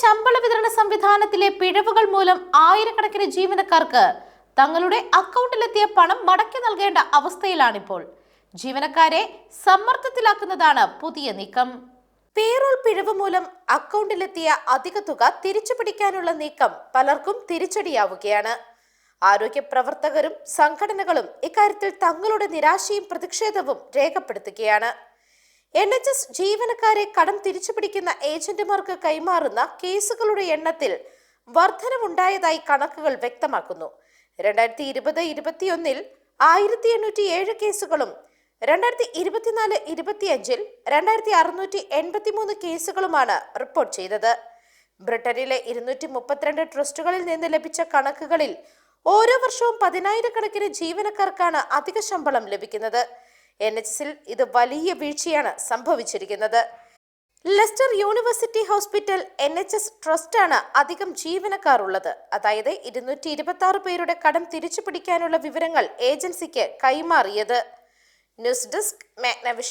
ശമ്പള വിതരണ സംവിധാനത്തിലെ പിഴവുകൾ മൂലം ആയിരക്കണക്കിന് ജീവനക്കാർക്ക് തങ്ങളുടെ അക്കൗണ്ടിലെത്തിയ പണം മടക്കി നൽകേണ്ട അവസ്ഥയിലാണിപ്പോൾ. ജീവനക്കാരെ സമ്മർദ്ദത്തിലാക്കുന്നതാണ് പുതിയ നീക്കം. പേറോൾ പിഴവ് മൂലം അക്കൗണ്ടിലെത്തിയ അധിക തുക തിരിച്ചു പിടിക്കാനുള്ള നീക്കം പലർക്കും തിരിച്ചടിയാവുകയാണ്. ആരോഗ്യ പ്രവർത്തകരും സംഘടനകളും ഇക്കാര്യത്തിൽ തങ്ങളുടെ നിരാശയും പ്രതിഷേധവും രേഖപ്പെടുത്തുകയാണ്. എൻ എച്ച് എസ് ജീവനക്കാരെ കടം തിരിച്ചുപിടിക്കുന്ന ഏജന്റുമാർക്ക് കൈമാറുന്ന കേസുകളുടെ എണ്ണത്തിൽ വർധനവുണ്ടായതായി കണക്കുകൾ വ്യക്തമാക്കുന്നു. രണ്ടായിരത്തി ഇരുപത് ഇരുപത്തിയൊന്നിൽ ആയിരത്തി എണ്ണൂറ്റി ഏഴ് കേസുകളും രണ്ടായിരത്തി ഇരുപത്തിനാല് ഇരുപത്തിയഞ്ചിൽ രണ്ടായിരത്തി അറുന്നൂറ്റി എൺപത്തിമൂന്ന് കേസുകളുമാണ് റിപ്പോർട്ട് ചെയ്തത്. ബ്രിട്ടനിലെ ഇരുന്നൂറ്റി മുപ്പത്തിരണ്ട് ട്രസ്റ്റുകളിൽ നിന്ന് ലഭിച്ച കണക്കുകളിൽ ഓരോ വർഷവും പതിനായിരക്കണക്കിന് ജീവനക്കാർക്കാണ് അധിക ശമ്പളം ലഭിക്കുന്നത്. എൻ എച്ച് എസിൽ ഇത് വലിയ വീഴ്ചയാണ് സംഭവിച്ചിരിക്കുന്നത്. Leicester university hospital N H S ട്രസ്റ്റാണ് അധികം ജീവനക്കാർ ഉള്ളത് അതായത് ഇരുന്നൂറ്റി ഇരുപത്തി ആറ് പേരുടെ കടം തിരിച്ചു പിടിക്കാനുള്ള വിവരങ്ങൾ ഏജൻസിക്ക് കൈമാറിയത്. News desk Magnavision.